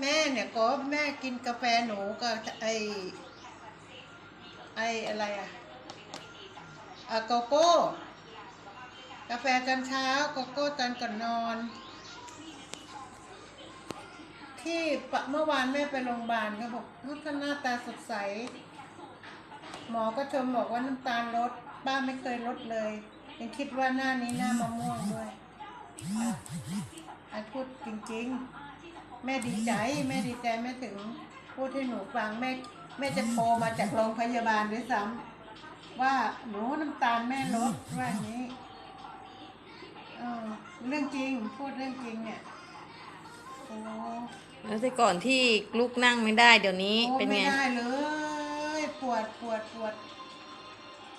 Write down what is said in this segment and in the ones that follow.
แม่เนี่ยก็แม่กินกาแฟหนูกับไอไออะไรอะอะโกโก้ กาแฟตอนเช้าโกโก้ตอนก่อนนอน ที่เมื่อวานแม่ไปโรงพยาบาลเขาบอกท่านหน้าตาสดใส หมอก็ชมบอกว่าน้ำตาลลด ป้าไม่เคยลดเลยยังคิดว่าหน้านี้หน้ามะม่วงด้วยอะอะพูดจริง ๆ แม่ดีใจแม่ดีใจแม่ถึงพูดให้หนูฟังแม่แม่จะโทรมาจากโรงพยาบาลด้วยซ้ำว่าหนูน้ำตาลแม่ลดว่าอย่างนี้เออเรื่องจริงพูดเรื่องจริงเนี่ยโอ้แล้วแต่ก่อนที่ลูกนั่งไม่ได้เดี๋ยวนี้โอ้เป็นไม่ไงได้เลย ปวดปวดปวด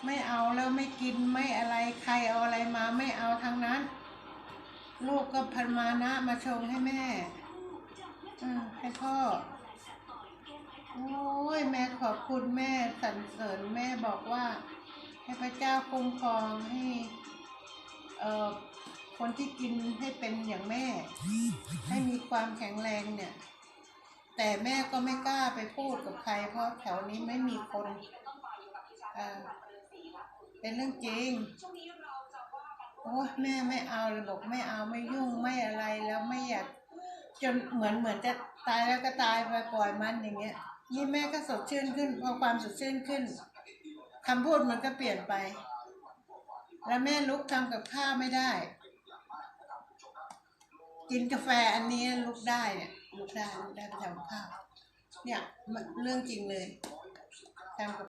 ไม่เอาแล้วไม่กินไม่อะไรใครเอาอะไรมาไม่เอาทั้งนั้น ลูกก็พันมานะมาชงให้แม่อืม ให้พ่อ โอ้ยแม่ขอบคุณแม่สรรเสริญแม่บอกว่า ให้พระเจ้าคุ้มครองให้เอ่อคนที่กินให้เป็นอย่างแม่ ให้มีความแข็งแรงเนี่ย แต่แม่ก็ไม่กล้าไปพูดกับใคร เพราะแถวนี้ไม่มีคนเอ่อเป็นเรื่องจริงโอ้ยแม่ไม่เอาเลยบอกไม่เอาไม่ยุ่งไม่อะไรแล้วไม่อยาก จนเหมือนเหมือนจะตายแล้วก็ตายไปปล่อยมันอย่างเงี้ย นี่แม่ก็สดชื่นขึ้นพอความสดชื่นขึ้นคำพูดมันก็เปลี่ยนไป แล้วแม่ลุกทำกับข้าวไม่ได้ กินกาแฟอันนี้ลุกได้เนี่ยลุกได้ลุกได้ไปทำกับข้าวเนี่ยมันเรื่องจริงเลยทำกับ